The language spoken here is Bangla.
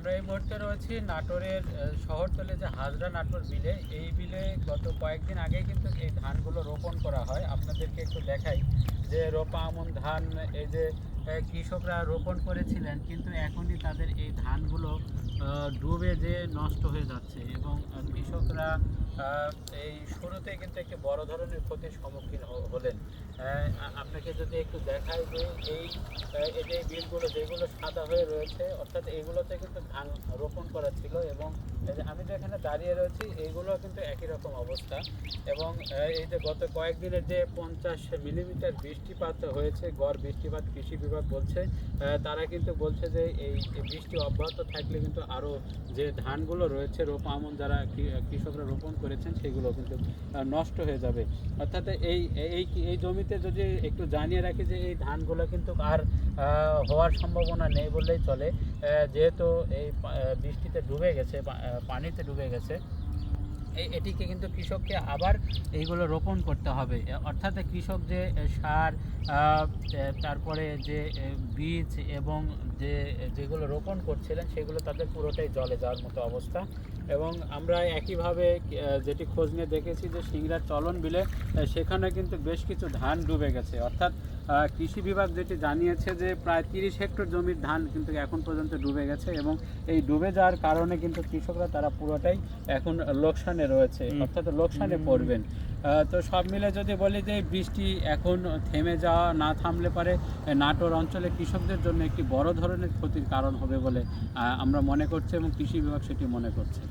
আমরা এই মুহূর্তে রয়েছি নাটোরের শহরতলে যে হাজরা নাটোর বিলে। এই বিলে গত কয়েকদিন আগে কিন্তু এই ধানগুলো রোপণ করা হয়, আপনাদেরকে একটু দেখাই যে রোপা, আমন ধান, এই যে কৃষকরা রোপণ করেছিলেন, কিন্তু এখনই তাদের এই ধানগুলো ডুবে যে নষ্ট হয়ে যাচ্ছে এবং কৃষকরা এই শুরুতে কিন্তু একটি বড় ধরনের ক্ষতির সম্মুখীন হলেন। আপনাকে যদি একটু দেখাই যে এই এই যে বিলগুলো যেগুলো সাদা হয়ে রয়েছে, অর্থাৎ এইগুলোতে কিন্তু ধান রোপণ করা ছিল এবং আমি যে এখানে দাঁড়িয়ে রয়েছি, এইগুলো কিন্তু একই রকম অবস্থা এবং এই যে গত কয়েকদিনের যে পঞ্চাশ মিলিমিটার বৃষ্টিপাত হয়েছে, গড় বৃষ্টিপাত কৃষি বিভাগ বলছে তারা কিন্তু বলছে যে এই বৃষ্টি অব্যাহত থাকলে কিন্তু আরও যে ধানগুলো রয়েছে, রোপা, আমন যারা কৃষকরা রোপণ করেছেন, সেগুলো কিন্তু নষ্ট হয়ে যাবে। অর্থাৎ এই এই এই জমিতে যদি একটু জানিয়ে রাখি যে এই ধানগুলো কিন্তু আর হওয়ার সম্ভাবনা নেই বললেই চলে। যেহেতু এই বৃষ্টিতে ডুবে গেছে পানিতে ডুবে গেছে এটিকে কিন্তু কৃষককে আবার এইগুলো রোপণ করতে হবে। অর্থাৎ কৃষক যে সার তারপরে যে বীজ এবং যে যেগুলো রোপণ করছিলেন, সেগুলো তাদের পুরোটাই জলে যাওয়ার মতো অবস্থা। এবং আমরা একইভাবে যেটি খোঁজ নিয়ে দেখেছি যে, সিংড়ার চলন বিলে সেখানে কিন্তু বেশ কিছু ধান ডুবে গেছে। অর্থাৎ কৃষি বিভাগ যেটি জানিয়েছে যে, প্রায় তিরিশ হেক্টর জমির ধান কিন্তু এখন পর্যন্ত ডুবে গেছে এবং এই ডুবে যাওয়ার কারণে কিন্তু কৃষকরা তারা পুরোটাই এখন লোকসানে রয়েছে অর্থাৎ লোকসানে পড়বেন। তো সব মিলে যদি বলি যে বৃষ্টি এখন থেমে যাওয়া না থামলে পারে নাটোর অঞ্চলে কৃষকদের জন্য একটি বড় ধরনের ক্ষতির কারণ হবে বলে আহ, আমরা মনে করছি এবং কৃষি বিভাগ সেটি মনে করছে।